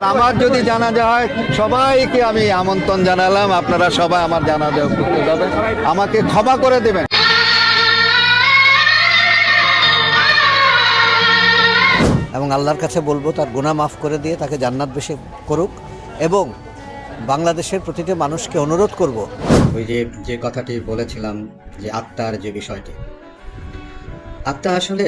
আমার যদি জানাজা হয় সবাইকে আমি আমন্ত্রণ জানালাম। আপনারা সবাই আমার জানাজা করতে হবেন আমাকে ক্ষমা করে দেবেন। এবং আল্লাহর কাছে বলব তার গুণা মাফ করে দিয়ে তাকে জান্নাত বেশি করুক এবং বাংলাদেশের প্রতিটি মানুষকে অনুরোধ করব। ওই যে যে কথাটি বলেছিলাম যে আত্মার যে বিষয়টি। আত্মা আসলে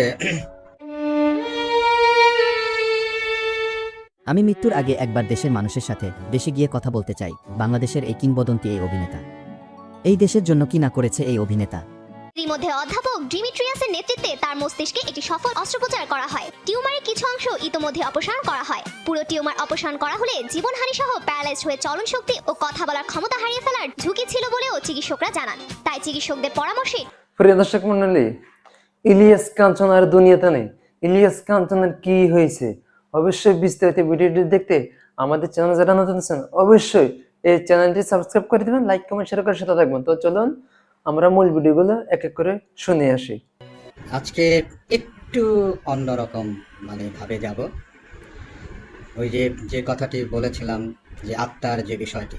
আমি মৃত্যুর আগে একবার দেশের মানুষের সাথে দেশে গিয়ে কথা বলতে চাই বাংলাদেশের এই কিংবদন্তি এই অভিনেতা। এই দেশের জন্য কি না করেছে এই অভিনেতা? ইতিমধ্যে অধ্যাপক ডিমিট্রিয়াসের নেতৃত্বে তার মস্তিষ্কে একটি সফল অস্ত্রোপচার করা হয়। টিউমারের কিছু অংশ ইতোমধ্যে অপসারণ করা হয়। পুরো টিউমার অপসারণ করা হলে জীবনহানি সহ প্যারালাইজড হয়ে চলন শক্তি ও কথা বলার ক্ষমতা হারিয়ে ফেলার ঝুঁকি ছিল বলেও চিকিৎসকরা জানান। তাই চিকিৎসকদের পরামর্শে প্রিয় দর্শক মন্ডলী ইলিয়াস কাঞ্চন আর দুনিয়াতে নেই। ইলিয়াস কাঞ্চনের কি হয়েছে? অবশ্যই বিস্তারিত ভিডিওটি দেখতে আমাদের চ্যানেল যারা নতুন আছেন, অবশ্যই এই চ্যানেলটি সাবস্ক্রাইব করে দেবেন লাইক কমেন্ট শেয়ার করে সাথে থাকবেন। তো চলুন, আমরা মূল ভিডিওগুলো এক এক করে শুনে আসি। আজকে একটু অন্যরকম মানে ভাবে যাব। ওই যে যে কথাটি বলেছিলাম যে আত্মার যে বিষয়টি।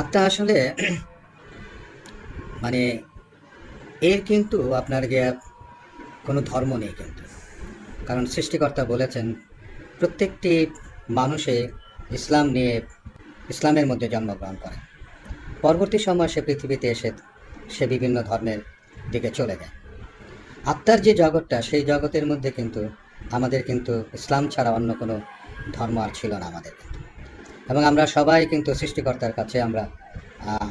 আত্মা আসলে মানে এর কিন্তু আপনার গিয়ে কোনো ধর্ম নেই কিন্তু। কারণ সৃষ্টিকর্তা বলেছেন, প্রত্যেকটি মানুষে ইসলাম নিয়ে ইসলামের মধ্যে জন্মগ্রহণ করে। পরবর্তী সময় সে পৃথিবীতে এসে সে বিভিন্ন ধর্মের দিকে চলে যায়। আত্মার যে জগৎটা, সেই জগতের মধ্যে কিন্তু আমাদের কিন্তু ইসলাম ছাড়া অন্য কোনো ধর্ম আর ছিল না আমাদের এবং আমরা সবাই কিন্তু সৃষ্টিকর্তার কাছে আমরা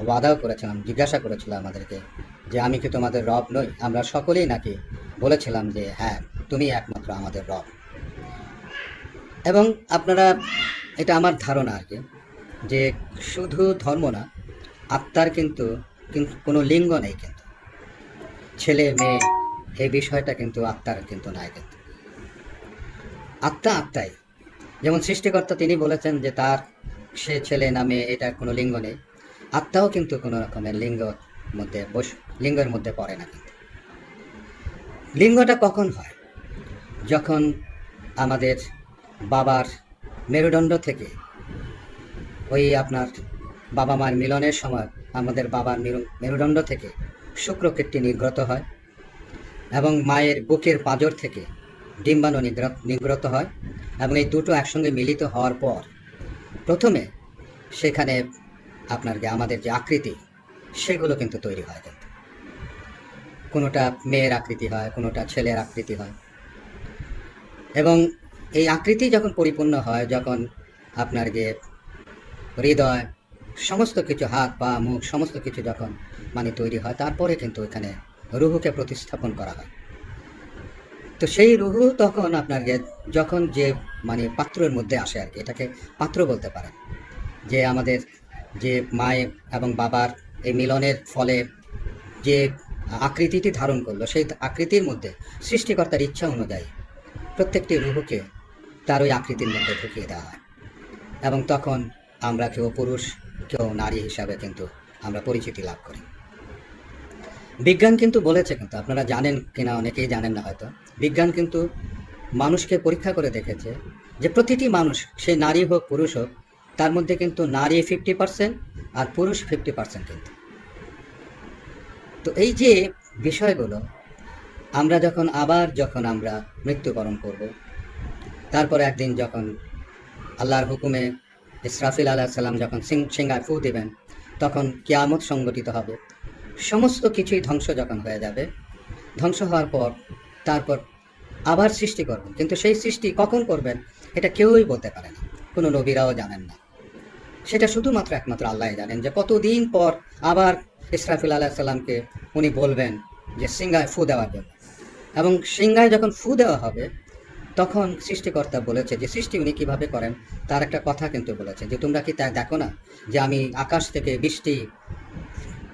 ওয়াদাও করেছিলাম, জিজ্ঞাসা করেছিলাম আমাদেরকে যে, আমি কি তোমাদের রব নই? আমরা সকলেই নাকি বলেছিলাম যে হ্যাঁ তুমি একমাত্র আমাদের রব। এবং আপনারা, এটা আমার ধারণা আর কি, যে শুধু ধর্ম না, আত্মার কিন্তু কোনো লিঙ্গ নেই কিন্তু। ছেলে, মেয়ে, এই বিষয়টা কিন্তু আত্মার কিন্তু নাই কিন্তু। আত্মা আত্মাই। যেমন সৃষ্টিকর্তা তিনি বলেছেন যে তার, সে ছেলে নামে এটা কোনো লিঙ্গ নেই। আত্মাও কিন্তু কোনো রকমের লিঙ্গ মধ্যে বস, লিঙ্গের মধ্যে পড়ে না কিন্তু। লিঙ্গটা কখন হয়? যখন আমাদের বাবার মেরুদণ্ড থেকে ওই আপনার বাবা মার মিলনের সময় আমাদের বাবার মেরু, মেরুদণ্ড থেকে শুক্রকীর্তি নির্গত হয় এবং মায়ের বুকের পাঁজর থেকে ডিম্বাণু নিগ্রত নির্গত হয় এবং এই দুটো একসঙ্গে মিলিত হওয়ার পর প্রথমে সেখানে আপনার যে আমাদের যে আকৃতি, সেগুলো কিন্তু তৈরি হয় কিন্তু। কোনোটা মেয়ের আকৃতি হয়, কোনোটা ছেলের আকৃতি হয়। এবং এই আকৃতি যখন পরিপূর্ণ হয়, যখন আপনার যে হৃদয়, সমস্ত কিছু হাত, পা, মুখ, সমস্ত কিছু যখন মানে তৈরি হয়, তারপরে কিন্তু এখানে রুহুকে প্রতিস্থাপন করা হয়। তো সেই রুহু তখন আপনার যখন যে মানে পাত্রের মধ্যে আসে আর কি, এটাকে পাত্র বলতে পারেন। যে আমাদের যে মায়ের এবং বাবার এই মিলনের ফলে যে আকৃতিটি ধারণ করল, সেই আকৃতির মধ্যে সৃষ্টিকর্তার ইচ্ছা অনুযায়ী প্রত্যেকটি রুহুকে তার ওই আকৃতির মধ্যে ঢুকিয়ে দেওয়া হয়। এবং তখন আমরা কেউ পুরুষ, কেউ নারী হিসাবে কিন্তু আমরা পরিচিতি লাভ করি। বিজ্ঞান কিন্তু বলেছে কিন্তু, আপনারা জানেন কিনা অনেকেই জানেন না হয়তো। বিজ্ঞান কিন্তু মানুষকে পরীক্ষা করে দেখেছে যে প্রতিটি মানুষ, সে নারী হোক, পুরুষ হোক, তার মধ্যে কিন্তু নারী ফিফটি পার্সেন্ট আর পুরুষ ফিফটি পার্সেন্ট কিন্তু। তো এই যে বিষয়গুলো আমরা যখন আবার যখন আমরা মৃত্যুবরণ করব, তারপর একদিন যখন আল্লাহর হুকুমে ইসরাফিল আলাহ সাল্লাম যখন সিং সিঙ্গায় ফু দেবেন, তখন কিয়ামত সংগঠিত হবে। সমস্ত কিছুই ধ্বংস যখন হয়ে যাবে, ধ্বংস হওয়ার পর তারপর আবার সৃষ্টি করবেন। কিন্তু সেই সৃষ্টি কখন করবেন, এটা কেউই বলতে পারে না। কোনো নবীরাও জানেন না। সেটা শুধুমাত্র একমাত্র আল্লাহ জানেন যে কতদিন পর আবার ইসরাফিল আলাহ সাল্লামকে উনি বলবেন যে সিঙ্গায় ফু দেওয়ার জন্য। এবং সিঙ্গায় যখন ফু দেওয়া হবে, তখন সৃষ্টিকর্তা বলেছে যে, সৃষ্টি উনি কীভাবে করেন? তার একটা কথা কিন্তু বলেছে যে, তোমরা কি তা দেখো না যে, আমি আকাশ থেকে বৃষ্টি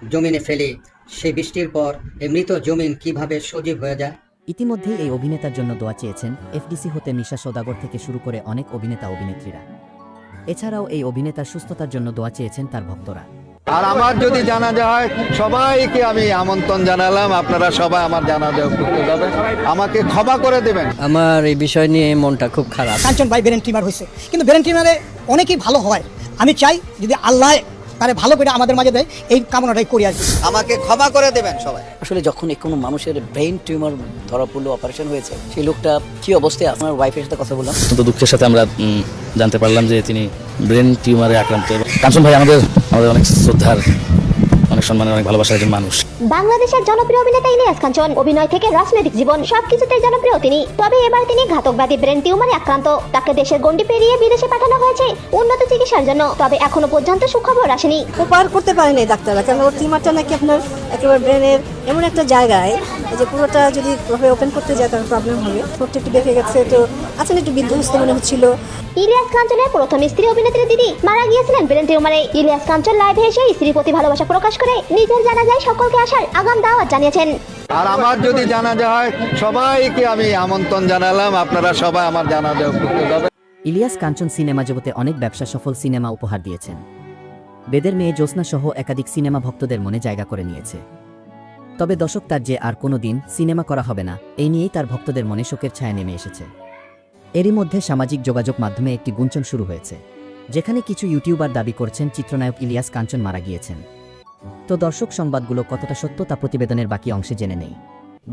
জমিনে ফেলি, সেই বৃষ্টির পর এই মৃত জমিন কীভাবে সজীব হয়ে যায়? ইতিমধ্যেই এই অভিনেতার জন্য দোয়া চেয়েছেন এফডিসি হতে মিশা সদাগর থেকে শুরু করে অনেক অভিনেতা অভিনেত্রীরা এছাড়াও এই অভিনেতার সুস্থতার জন্য দোয়া চেয়েছেন তার ভক্তরা। আর আমার যদি জানাজা হয় সবাইকে আমি আমন্ত্রণ জানালাম। আপনারা সবাই আমার জানাজা করতে যাবেন। আমাকে ক্ষমা করে দেবেন। আমার এই বিষয় নিয়ে মনটা খুব খারাপ। কাঞ্চন ভাই ব্রেন টিমার হয়েছে। কিন্তু ব্রেন টিমারে অনেকেই ভালো হয় আমি চাই যদি আল্লাহ তারে ভালো করে আমাদের মাঝে দেয় এই কামনাটাই করি আর আমাকে ক্ষমা করে দেবেন সবাই। আসলে যখন কোনো মানুষের ব্রেন টিউমার ধরা পড়ল অপারেশন হয়েছে সেই লোকটা কি অবস্থায়? আপনার ওয়াইফের সাথে কথা বললাম। অত্যন্ত দুঃখের সাথে আমরা জানতে পারলাম যে তিনি ব্রেন টিউমারে আক্রান্ত। কাঞ্চন ভাই আমাদের আমাদের অনেক শ্রদ্ধার অনেক সম্মানের অনেক ভালোবাসার একজন মানুষ। বাংলাদেশের জনপ্রিয় অভিনেতা ইলিয়াস কাঞ্চন অভিনয় থেকে রাজনৈতিক জীবন সবকিছুতেই জনপ্রিয় তিনি। তবে এবার তিনি ঘাতক ব্যাধি ব্রেন টিউমারে আক্রান্ত। তাকে দেশের গণ্ডি পেরিয়ে বিদেশে পাঠানো হয়েছে উন্নত চিকিৎসার জন্য। তবে এখনও পর্যন্ত সুখবর আসেনি। উপার করতে পারেনি ডাক্তাররা কারণ ওর টিমারটা নাকি আপনার একেবারে ব্রেনের এমন একটা জায়গায় যে পুরোটা যদি ওপেন করতে যায় তার প্রবলেম হবে। ঠোঁটটা একটু দেখে গেছে তো আসলে একটু বিধ্বস্ত মনে হচ্ছিল। ইলিয়াস কাঞ্চনের প্রথম স্ত্রী অভিনেত্রী দিদি। মারা গিয়েছিলেন ব্রেন টিউমারে। ইলিয়াস কাঞ্চন লাইভে এসে স্ত্রীর প্রতি ভালোবাসা প্রকাশ করে। নিজের জানাজায় সকলকে আসার আগাম দাওয়াত জানিয়েছেন। আর আমার যদি জানাজা হয় সবাইকে আমি আমন্ত্রণ জানালাম। আপনারা সবাই আমার জানাজা করতে যাবেন ইলিয়াস কাঞ্চন সিনেমা জগতে অনেক ব্যবসা সফল সিনেমা উপহার দিয়েছেন। বেদের মেয়ে জ্যোৎস্না সহ একাধিক সিনেমা ভক্তদের মনে জায়গা করে নিয়েছে। তবে দশক তার যে আর কোনো দিন সিনেমা করা হবে না এই নিয়েই তার ভক্তদের মনে শোকের ছায়া নেমে এসেছে। এরই মধ্যে সামাজিক যোগাযোগ মাধ্যমে একটি গুঞ্জন শুরু হয়েছে যেখানে কিছু ইউটিউবার দাবি করছেন চিত্রনায়ক ইলিয়াস কাঞ্চন মারা গিয়েছেন। তো দর্শক, সংবাদগুলো কতটা সত্য তা প্রতিবেদনের বাকি অংশে জেনে নেই।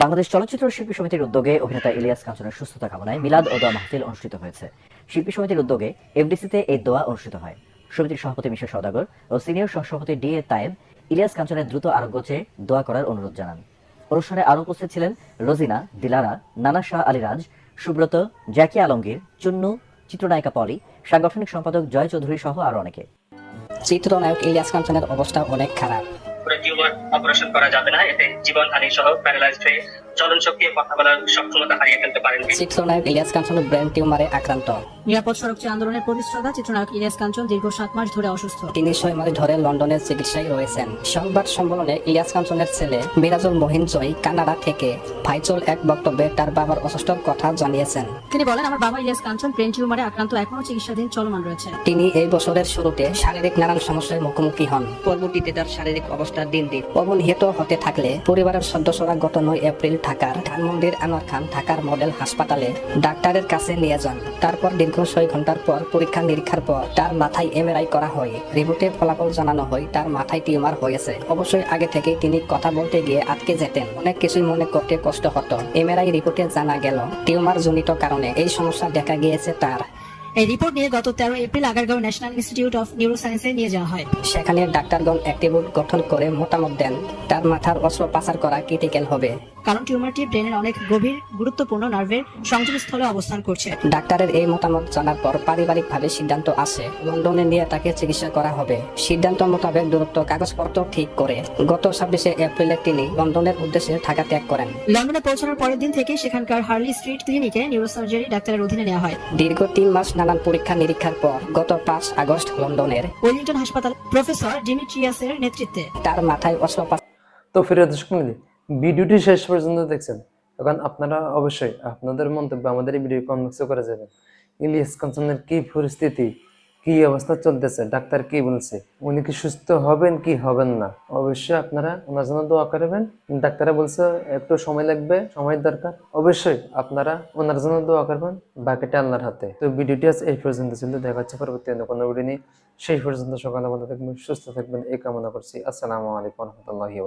বাংলাদেশ চলচ্চিত্র শিল্পী সমিতির উদ্যোগে অভিনেতা ইলিয়াস কাঞ্চনের সুস্থতা কামনায় মিলাদ ও দোয়া মাহফিল অনুষ্ঠিত হয়েছে। শিল্পী সমিতির উদ্যোগে এফডিসিতে এই দোয়া অনুষ্ঠিত হয়। সমিতির সভাপতি মিশা সদাগর ও সিনিয়র সহসভাপতি ডি এ তায়েব ইলিয়াস কাঞ্চনের দ্রুত আরোগ্য চেয়ে দোয়া করার অনুরোধ জানান। অনুষ্ঠানে আরও উপস্থিত ছিলেন রোজিনা, দিলারা, নানা শাহ আলীরাজ সুব্রত, জ্যাকি আলমগীর, চুন্নু, চিত্রনায়িকা পলি, সাংগঠনিক সম্পাদক জয় চৌধুরী সহ আরও অনেকে। চিত্রনায়ক ইলিয়াস কাঞ্চনের অবস্থা অনেক খারাপ। অপারেশন করা যাবে না, এতে জীবন জীবনহানি সহ প্যারালাইজড হয়ে চলন শক্তি কথা বলার সক্ষমতা হারিয়ে ফেলতে পারেন চিত্রনায়ক ইলিয়াস কাঞ্চন ব্রেন টিউমারে আক্রান্ত। নিরাপদ সড়ক আন্দোলনের প্রতিষ্ঠাতা চিত্রনায়ক ইলিয়াস কাঞ্চন দীর্ঘ সাত মাস ধরে অসুস্থ। তিনি ছয় মাস ধরে লন্ডনের চিকিৎসায় রয়েছেন। সংবাদ সম্মেলনে ইলিয়াস কাঞ্চনের ছেলে মিরাজুল মহিন জয় কানাডা থেকে ফাইজল এক বক্তব্যে তার বাবার অসুস্থর কথা জানিয়েছেন। তিনি বলেন আমার বাবা ইলিয়াস কাঞ্চন ব্রেন টিউমারে আক্রান্ত এখনও চিকিৎসাধীন চলমান রয়েছে। তিনি এই বছরের শুরুতে শারীরিক নানান সমস্যার মুখোমুখি হন। পরবর্তীতে তার শারীরিক অবস্থা দিন দিন অবনহিত হতে থাকলে পরিবারের সদস্যরা গত নয় এপ্রিল ঢাকার ধানমন্দির আনোয়ার খান ঢাকার মডেল হাসপাতালে ডাক্তারের কাছে নিয়ে যান। তারপর দীর্ঘ ছয় ঘণ্টার পর পরীক্ষা নিরীক্ষার পর তার মাথায় এমআরআই করা হয়। রিপোর্টে ফলাফল জানানো হয় তার মাথায় টিউমার হয়েছে। অবশ্যই আগে থেকে তিনি কথা বলতে গিয়ে আটকে যেতেন। অনেক কিছুই মনে করতে কষ্ট হতো। এমআরআই রিপোর্টে জানা গেল টিউমার জনিত কারণে এই সমস্যা দেখা গিয়েছে তার। এই রিপোর্ট নিয়ে গত তেরো April Agargaon National Institute of নিউরোসায়েন্সে নিয়ে যাওয়া হয়। সেখানে ডাক্তারগণ একটি বোর্ড গঠন করে মতামত দেন। তার মাথার অস্ত্রোপচার করা ক্রিটিক্যাল হবে। কারণ টিউমারটি ব্রেনের অনেক গভীর গুরুত্বপূর্ণ নার্ভের সংযোগস্থলে অবস্থান করছে। ডাক্তারের এই মতামত জানার পর পারিবারিকভাবে সিদ্ধান্ত আসে লন্ডনে নিয়ে তাকে চিকিৎসা করা হবে। সিদ্ধান্ত মোতাবেক দূরত্ব কাগজপত্র ঠিক করে গত ছাব্বিশে এপ্রিলে তিনি লন্ডনের উদ্দেশ্যে ঢাকা ত্যাগ করেন। লন্ডনে পৌঁছানোর পরের দিন থেকে সেখানকার হার্লি স্ট্রিট ক্লিনিকে নিউরোসার্জারি ডাক্তারের অধীনে নেওয়া হয়। দীর্ঘ তিন মাস নানান পরীক্ষা নিরীক্ষার পর গত পাঁচ আগস্ট লন্ডনের ওয়েলিংটন হাসপাতাল প্রফেসর ডিমিট্রিয়াসের নেতৃত্বে। তার মাথায় অস্ত্রোপচার তো ফিরে দর্শক ভিডিওটি শেষ পর্যন্ত দেখছেন এখন আপনারা অবশ্যই আপনাদের মন্তব্য আমাদের এই ভিডিও কমেন্টস করে যাবেন। ইলিয়াস কাঞ্চনের কি পরিস্থিতি, কি অবস্থা চলতেছে, ডাক্তার কি বলছে, উনি কি সুস্থ হবেন কি হবেন না, অবশ্যই আপনারা ওনার জন্য দোয়া করবেন। ডাক্তারে বলছে, একটু সময় লাগবে সময় দরকার। অবশ্যই আপনারা ওনার জন্য দোয়া করবেন, বাকিটা আল্লাহর হাতে। তো ভিডিওটি আজ এই পর্যন্ত ছিল, দেখা হচ্ছে পরবর্তী অন্য কোনো ভিডিও নিয়ে। সেই পর্যন্ত সকালে ভালো থাকবেন, সুস্থ থাকবেন, এই কামনা করছি। আসসালামু আলাইকুম রহমতুল্লাহি